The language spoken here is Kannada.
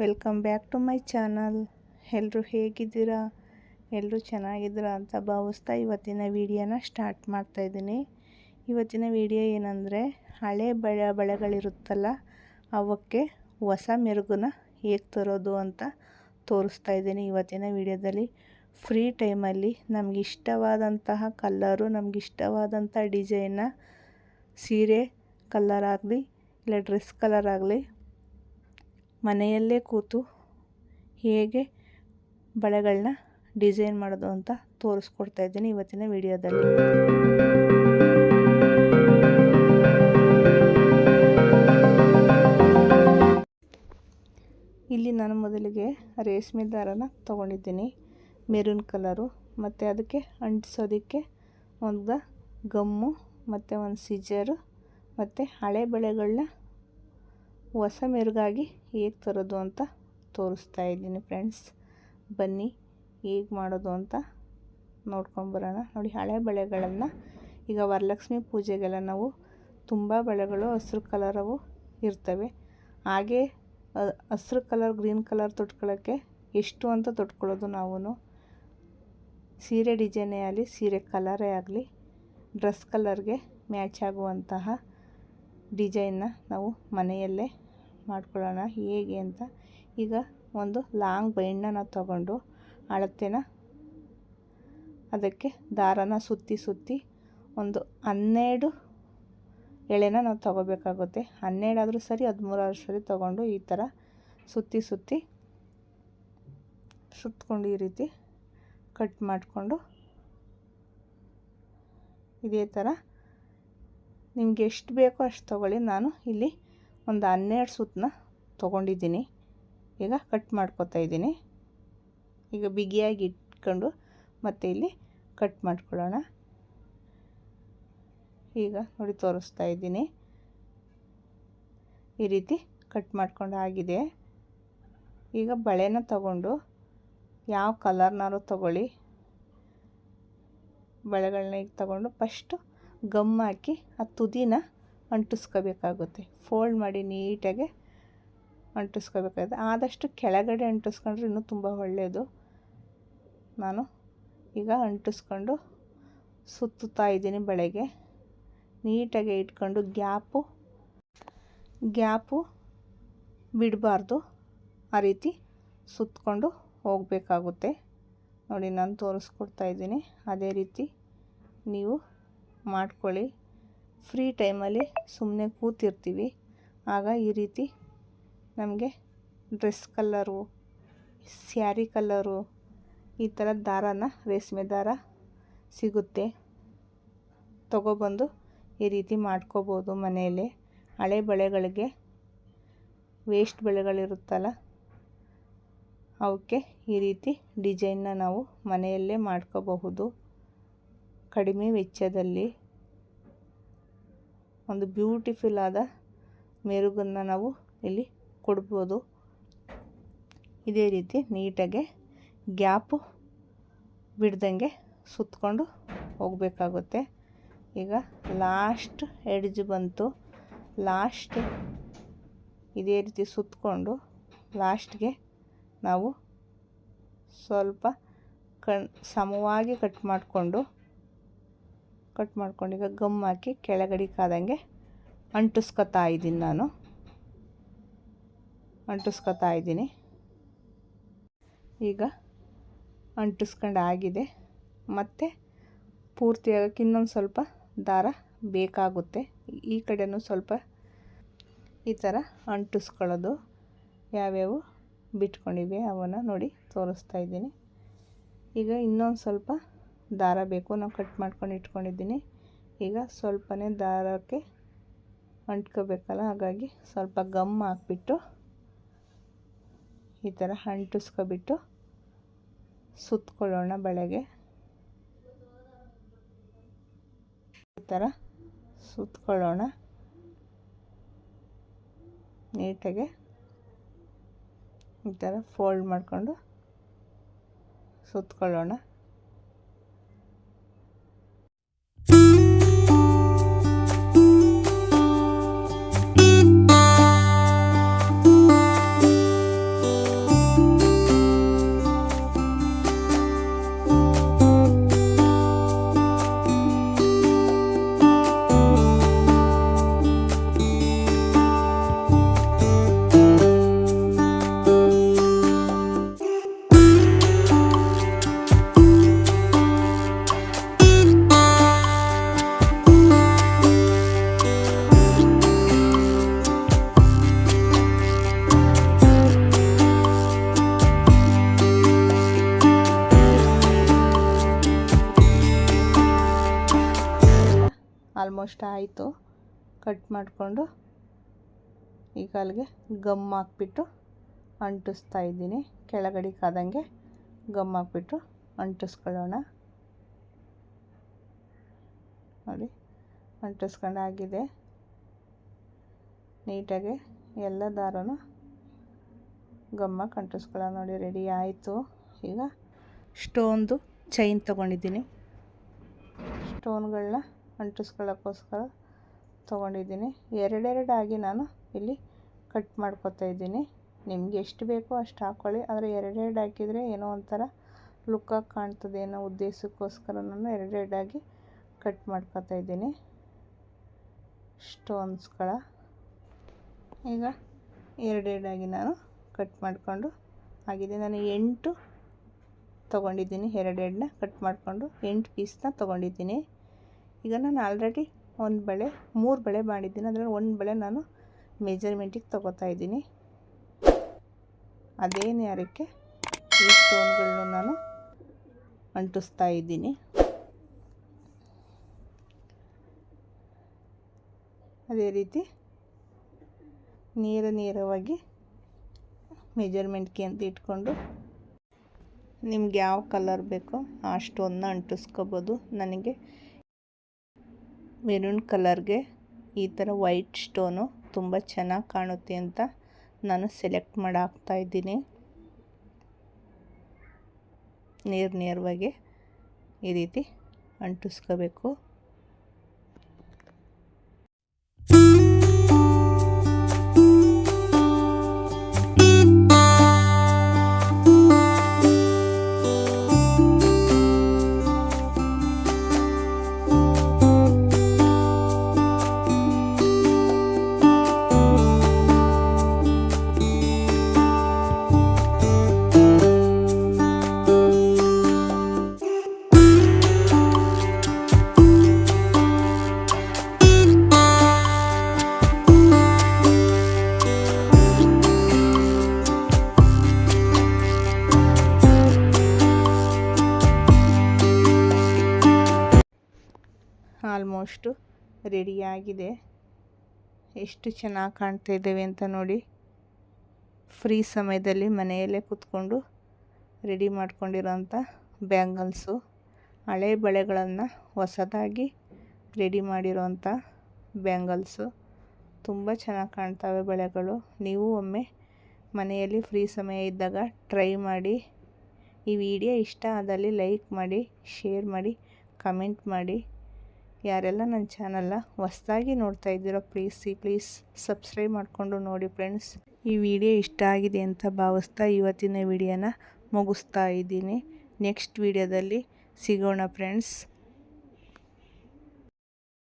Welcome back to my channel. ಎಲ್ಲರೂ ಹೇಗಿದ್ದೀರಾ? ಎಲ್ಲರೂ ಚೆನ್ನಾಗಿದ್ದೀರಾ ಅಂತ ಭಾವಿಸ್ತಾ ಇವತ್ತಿನ ವಿಡಿಯೋನ ಸ್ಟಾರ್ಟ್ ಮಾಡ್ತಾಯಿದ್ದೀನಿ ಇವತ್ತಿನ ವಿಡಿಯೋ ಏನಂದರೆ, ಹಳೆ ಬಳೆ ಬಳೆಗಳಿರುತ್ತಲ್ಲ, ಅವಕ್ಕೆ ಹೊಸ ಮೆರುಗನ್ನ ಹೇಗೆ ತರೋದು ಅಂತ ತೋರಿಸ್ತಾ ಇದ್ದೀನಿ ಇವತ್ತಿನ ವಿಡಿಯೋದಲ್ಲಿ. ಫ್ರೀ ಟೈಮಲ್ಲಿ ನಮಗಿಷ್ಟವಾದಂತಹ ಕಲ್ಲರು, ನಮ್ಗೆ ಇಷ್ಟವಾದಂಥ ಡಿಸೈನ್ನ ಸೀರೆ ಕಲ್ಲರ್ ಆಗಲಿ, ಇಲ್ಲ ಡ್ರೆಸ್ ಕಲರ್ ಆಗಲಿ ಮನೆಯಲ್ಲೇ ಕೂತು ಹೇಗೆ ಬಳೆಗಳನ್ನ ಡಿಸೈನ್ ಮಾಡೋದು ಅಂತ ತೋರಿಸ್ಕೊಡ್ತಾ ಇದ್ದೀನಿ ಇವತ್ತಿನ ವಿಡಿಯೋದಲ್ಲಿ. ಇಲ್ಲಿ ನಾನು ಮೊದಲಿಗೆ ರೇಷ್ಮೆ ದಾರನ ತೊಗೊಂಡಿದ್ದೀನಿ. ಮೆರೂನ್ ಕಲರು ಮತ್ತು ಅದಕ್ಕೆ ಅಂಟಿಸೋದಕ್ಕೆ ಒಂದು ಗಮ್ಮು ಮತ್ತು ಒಂದು ಸಿಜರು ಮತ್ತು ಹಳೆ ಬಳೆಗಳನ್ನ ಹೊಸ ಮೆರುಗಾಗಿ ಹೇಗೆ ತರೋದು ಅಂತ ತೋರಿಸ್ತಾ ಇದ್ದೀನಿ ಫ್ರೆಂಡ್ಸ್. ಬನ್ನಿ ಹೇಗೆ ಮಾಡೋದು ಅಂತ ನೋಡ್ಕೊಂಬರೋಣ ನೋಡಿ, ಹಳೆ ಬಳೆಗಳನ್ನು ಈಗ ವರಲಕ್ಷ್ಮಿ ಪೂಜೆಗೆಲ್ಲ ನಾವು ತುಂಬ ಬಳೆಗಳು ಹಸಿರು ಕಲರವು ಇರ್ತವೆ. ಹಾಗೆ ಹಸಿರು ಕಲರ್, ಗ್ರೀನ್ ಕಲರ್ ತೊಟ್ಕೊಳ್ಳೋಕ್ಕೆ ಎಷ್ಟು ಅಂತ ತೊಟ್ಕೊಳ್ಳೋದು ನಾವು ಸೀರೆ ಡಿಸೈನೇ ಆಗಲಿ, ಸೀರೆ ಕಲರೇ ಆಗಲಿ, ಡ್ರೆಸ್ ಕಲರ್ಗೆ ಮ್ಯಾಚ್ ಆಗುವಂತಹ ಡಿಸೈನ್ನ ನಾವು ಮನೆಯಲ್ಲೇ ಮಾಡ್ಕೊಳ್ಳೋಣ, ಹೇಗೆ ಅಂತ. ಈಗ ಒಂದು ಲಾಂಗ್ ಬೈಂಡನ್ನ ನಾವು ತಗೊಂಡು ಅಳತೆನ ಅದಕ್ಕೆ ದಾರನ ಸುತ್ತಿ ಸುತ್ತಿ ಒಂದು ಹನ್ನೆರಡು ಎಳೆನ ನಾವು ತಗೋಬೇಕಾಗುತ್ತೆ. ಹನ್ನೆರಡಾದರೂ ಸರಿ, ಹದಿಮೂರಾದ್ರೂ ಸರಿ ತಗೊಂಡು ಈ ಥರ ಸುತ್ತಿ ಸುತ್ತಿ ಸುತ್ತಕೊಂಡು ಈ ರೀತಿ ಕಟ್ ಮಾಡಿಕೊಂಡು ಇದೇ ಥರ ನಿಮಗೆ ಎಷ್ಟು ಬೇಕೋ ಅಷ್ಟು ತೊಗೊಳ್ಳಿ. ನಾನು ಇಲ್ಲಿ ಒಂದು ಹನ್ನೆರಡು ಸುತ್ತನ್ನ ತೊಗೊಂಡಿದ್ದೀನಿ. ಈಗ ಕಟ್ ಮಾಡ್ಕೊತಾ ಇದ್ದೀನಿ. ಈಗ ಬಿಗಿಯಾಗಿ ಇಟ್ಕೊಂಡು ಮತ್ತೆ ಇಲ್ಲಿ ಕಟ್ ಮಾಡ್ಕೊಳ್ಳೋಣ. ಈಗ ನೋಡಿ ತೋರಿಸ್ತಾ ಇದ್ದೀನಿ. ಈ ರೀತಿ ಕಟ್ ಮಾಡ್ಕೊಂಡು ಆಗಿದೆ. ಈಗ ಬಳೆನ ತಗೊಂಡು ಯಾವ ಕಲರ್ನಾರು ತಗೊಳ್ಳಿ. ಬಳೆಗಳನ್ನ ಈಗ ತಗೊಂಡು ಫಸ್ಟು ಗಮ್ ಹಾಕಿ ಆ ತುದಿನ ಅಂಟಿಸ್ಕೋಬೇಕಾಗುತ್ತೆ. ಫೋಲ್ಡ್ ಮಾಡಿ ನೀಟಾಗಿ ಅಂಟಿಸ್ಕೋಬೇಕಾಗುತ್ತೆ. ಆದಷ್ಟು ಕೆಳಗಡೆ ಅಂಟಿಸ್ಕೊಂಡ್ರೆ ಇನ್ನೂ ತುಂಬ ಒಳ್ಳೆಯದು ನಾನು ಈಗ ಅಂಟಿಸ್ಕೊಂಡು ಸುತ್ತುತ್ತಾ ಇದ್ದೀನಿ ಬೆಳಗ್ಗೆ ನೀಟಾಗಿ ಇಟ್ಕೊಂಡು ಗ್ಯಾಪು ಗ್ಯಾಪು ಬಿಡಬಾರ್ದು. ಆ ರೀತಿ ಸುತ್ತಕೊಂಡು ಹೋಗಬೇಕಾಗುತ್ತೆ. ನೋಡಿ, ನಾನು ತೋರಿಸ್ಕೊಡ್ತಾ ಇದ್ದೀನಿ. ಅದೇ ರೀತಿ ನೀವು ಮಾಡ್ಕೊಳ್ಳಿ. ಫ್ರೀ ಟೈಮಲ್ಲಿ ಸುಮ್ಮನೆ ಕೂತಿರ್ತೀವಿ. ಆಗ ಈ ರೀತಿ ನಮಗೆ ಡ್ರೆಸ್ ಕಲ್ಲರು ಸ್ಯಾರಿ ಕಲ್ಲರು ಈ ಥರ ದಾರನ, ರೇಷ್ಮೆ ದಾರ ಸಿಗುತ್ತೆ. ತಗೊಬಂದು ಈ ರೀತಿ ಮಾಡ್ಕೋಬೋದು ಮನೆಯಲ್ಲಿ. ಹಳೆ ಬಳೆಗಳಿಗೆ ವೇಸ್ಟ್ ಬಳೆಗಳಿರುತ್ತಲ್ಲ, ಅವಕ್ಕೆ ಈ ರೀತಿ ಡಿಸೈನ್ನ ನಾವು ಮನೆಯಲ್ಲೇ ಮಾಡ್ಕೋಬಹುದು. ಕಡಿಮೆ ವೆಚ್ಚದಲ್ಲಿ. ಒಂದು ಬ್ಯೂಟಿಫುಲ್ ಆದ ಮೆರುಗನ್ನು ನಾವು ಇಲ್ಲಿ ಕೊಡ್ಬೋದು. ಇದೇ ರೀತಿ ನೀಟಾಗೆ ಗ್ಯಾಪು ಬಿಡ್ದಂಗೆ ಸುತ್ತಕೊಂಡು ಹೋಗಬೇಕಾಗುತ್ತೆ. ಈಗ ಲಾಸ್ಟ್ ಎಡ್ಜ್ ಬಂತು. ಲಾಸ್ಟ್ ಇದೇ ರೀತಿ ಸುತ್ತಕೊಂಡು ಲಾಸ್ಟ್ಗೆ ನಾವು ಸ್ವಲ್ಪ ಕಣ್ ಸಮವಾಗಿ ಕಟ್ ಮಾಡಿಕೊಂಡು ಕಟ್ ಮಾಡ್ಕೊಂಡು ಈಗ ಗಮ್ ಹಾಕಿ ಕೆಳಗಡೆ ಕಾದಂಗೆ ಅಂಟಿಸ್ಕೊತಾ ಇದ್ದೀನಿ ನಾನು. ಅಂಟಿಸ್ಕೊತಾ ಇದ್ದೀನಿ. ಈಗ ಅಂಟಿಸ್ಕೊಂಡು ಆಗಿದೆ. ಮತ್ತು ಪೂರ್ತಿ ಆಗೋಕ್ಕೆ ಇನ್ನೊಂದು ಸ್ವಲ್ಪ ದಾರ ಬೇಕಾಗುತ್ತೆ. ಈ ಕಡೆಯೂ ಸ್ವಲ್ಪ ಈ ಥರ ಅಂಟಿಸ್ಕೊಳ್ಳೋದು. ಯಾವ್ಯಾವು ಬಿಟ್ಕೊಂಡಿವೆ ಅವನ್ನು ನೋಡಿ ತೋರಿಸ್ತಾ ಇದ್ದೀನಿ. ಈಗ ಇನ್ನೊಂದು ಸ್ವಲ್ಪ ದಾರ ಬೇಕು. ನಾವು ಕಟ್ ಮಾಡ್ಕೊಂಡು ಇಟ್ಕೊಂಡಿದ್ದೀನಿ. ಈಗ ಸ್ವಲ್ಪನೇ ದಾರಕ್ಕೆ ಅಂಟ್ಕೋಬೇಕಲ್ಲ, ಹಾಗಾಗಿ ಸ್ವಲ್ಪ ಗಮ್ ಹಾಕ್ಬಿಟ್ಟು ಈ ಥರ ಅಂಟಿಸ್ಕೊಬಿಟ್ಟು ಸುತ್ತಕೊಳ್ಳೋಣ ಬಳೆಗೆ ಈ ಥರ ಸುತ್ತಕೊಳ್ಳೋಣ ನೀಟಾಗೆ. ಈ ಥರ ಫೋಲ್ಡ್ ಮಾಡಿಕೊಂಡು ಸುತ್ತಕೊಳ್ಳೋಣ ಆಲ್ಮೋಸ್ಟ್ ಆಯಿತು. ಕಟ್ ಮಾಡಿಕೊಂಡು ಈಗ ಅಲ್ಲಿಗೆ ಗಮ್ ಹಾಕ್ಬಿಟ್ಟು ಅಂಟಿಸ್ತಾ ಇದ್ದೀನಿ. ಕೆಳಗಡೆ ಕಾದಂಗೆ ಗಮ್ ಹಾಕ್ಬಿಟ್ಟು ಅಂಟಿಸ್ಕೊಳ್ಳೋಣ. ನೋಡಿ ಅಂಟಿಸ್ಕೊಂಡಾಗಿದೆ ನೀಟಾಗಿ ಎಲ್ಲ ದಾರನೂ ಗಮ್ಮಕ್ಕೆ ಕಂಟಿಸ್ಕೊಳ್ಳೋಣ ನೋಡಿ ರೆಡಿ ಆಯಿತು. ಈಗ ಸ್ಟೋನ್ದು ಚೈನ್ ತೊಗೊಂಡಿದ್ದೀನಿ. ಸ್ಟೋನ್ಗಳನ್ನ ಅಂಟಿಸ್ಕೊಳ್ಳೋಕ್ಕೋಸ್ಕರ ತೊಗೊಂಡಿದ್ದೀನಿ. ಎರಡೆರಡಾಗಿ ನಾನು ಇಲ್ಲಿ ಕಟ್ ಮಾಡ್ಕೊತಾ ಇದ್ದೀನಿ. ನಿಮ್ಗೆ ಎಷ್ಟು ಬೇಕೋ ಅಷ್ಟು ಹಾಕ್ಕೊಳ್ಳಿ ಆದರೆ ಎರಡೆರಡು ಹಾಕಿದರೆ ಏನೋ ಒಂಥರ ಲುಕ್ಕಾಗಿ ಕಾಣ್ತದೆ ಅನ್ನೋ ಉದ್ದೇಶಕ್ಕೋಸ್ಕರ ನಾನು ಎರಡೆರಡಾಗಿ ಕಟ್ ಮಾಡ್ಕೊತಾ ಇದ್ದೀನಿ. ಸ್ಟೋನ್ಸ್ಗಳ. ಈಗ ಎರಡೆರಡಾಗಿ ನಾನು ಕಟ್ ಮಾಡಿಕೊಂಡು ಆಗಿದೆ. ನಾನು ಎಂಟು ತೊಗೊಂಡಿದ್ದೀನಿ. ಎರಡೆರಡನ್ನ ಕಟ್ ಮಾಡಿಕೊಂಡು ಎಂಟು ಪೀಸ್ನ ತೊಗೊಂಡಿದ್ದೀನಿ. ಈಗ ನಾನು ಆಲ್ರೆಡಿ ಒಂದು ಬಳೆ, ಮೂರು ಬಳೆ ಮಾಡಿದ್ದೀನಿ. ಅದರಲ್ಲಿ ಒಂದು ಬಳೆ ನಾನು ಮೆಜರ್ಮೆಂಟಿಗೆ ತೊಗೋತಾ ಇದ್ದೀನಿ. ಅದೇ ನ್ಯಾರಕ್ಕೆ ಈ ಸ್ಟೋನ್ಗಳನ್ನು ನಾನು ಅಂಟಿಸ್ತಾ ಇದ್ದೀನಿ. ಅದೇ ರೀತಿ ನೇರ ನೇರವಾಗಿ ಮೆಜರ್ಮೆಂಟ್ಗೆ ಅಂತ ಇಟ್ಕೊಂಡು ನಿಮ್ಗೆ ಯಾವ ಕಲರ್ ಬೇಕೋ ಆ ಸ್ಟೋನ್ನ ಅಂಟಿಸ್ಕೋಬೋದು. ನನಗೆ ಮೆರೂನ್ ಕಲರ್ಗೆ ಈ ಥರ ವೈಟ್ ಸ್ಟೋನು ತುಂಬ ಚೆನ್ನಾಗಿ ಕಾಣುತ್ತೆ ಅಂತ ನಾನು ಸೆಲೆಕ್ಟ್ ಮಾಡಾಕ್ತಾ ಇದ್ದೀನಿ. ನೇರ್ ನೇರವಾಗಿ ಈ ರೀತಿ ಅಂಟಿಸ್ಕೋಬೇಕು. ಆಲ್ಮೋಸ್ಟು ರೆಡಿಯಾಗಿದೆ. ಎಷ್ಟು ಚೆನ್ನಾಗಿ ಕಾಣ್ತಾ ಇದ್ದೇವೆ ಅಂತ ನೋಡಿ. ಫ್ರೀ ಸಮಯದಲ್ಲಿ ಮನೆಯಲ್ಲೇ ಕೂತ್ಕೊಂಡು ರೆಡಿ ಮಾಡ್ಕೊಂಡಿರೋಂಥ ಬ್ಯಾಂಗಲ್ಸು, ಹಳೆ ಬಳೆಗಳನ್ನು ಹೊಸದಾಗಿ ರೆಡಿ ಮಾಡಿರೋಂಥ ಬ್ಯಾಂಗಲ್ಸು. ತುಂಬ ಚೆನ್ನಾಗಿ ಕಾಣ್ತವೆ ಬಳೆಗಳು. ನೀವು ಒಮ್ಮೆ ಮನೆಯಲ್ಲಿ ಫ್ರೀ ಸಮಯ ಇದ್ದಾಗ ಟ್ರೈ ಮಾಡಿ. ಈ ವಿಡಿಯೋ ಇಷ್ಟ ಆದಲ್ಲಿ ಲೈಕ್ ಮಾಡಿ, ಶೇರ್ ಮಾಡಿ, ಕಮೆಂಟ್ ಮಾಡಿ. ಯಾರೆಲ್ಲ ನನ್ನ ಚಾನಲ್ನ ಹೊಸದಾಗಿ ನೋಡ್ತಾ ಇದ್ದೀರೋ ಪ್ಲೀಸ್ ಈ ಪ್ಲೀಸ್ ಸಬ್ಸ್ಕ್ರೈಬ್ ಮಾಡಿಕೊಂಡು ನೋಡಿ ಫ್ರೆಂಡ್ಸ್ ಈ ವಿಡಿಯೋ ಇಷ್ಟ ಆಗಿದೆ ಅಂತ ಭಾವಿಸ್ತಾ ಇವತ್ತಿನ ವಿಡಿಯೋನ ಮುಗಿಸ್ತಾ ಇದ್ದೀನಿ. ನೆಕ್ಸ್ಟ್ ವಿಡಿಯೋದಲ್ಲಿ ಸಿಗೋಣ ಫ್ರೆಂಡ್ಸ್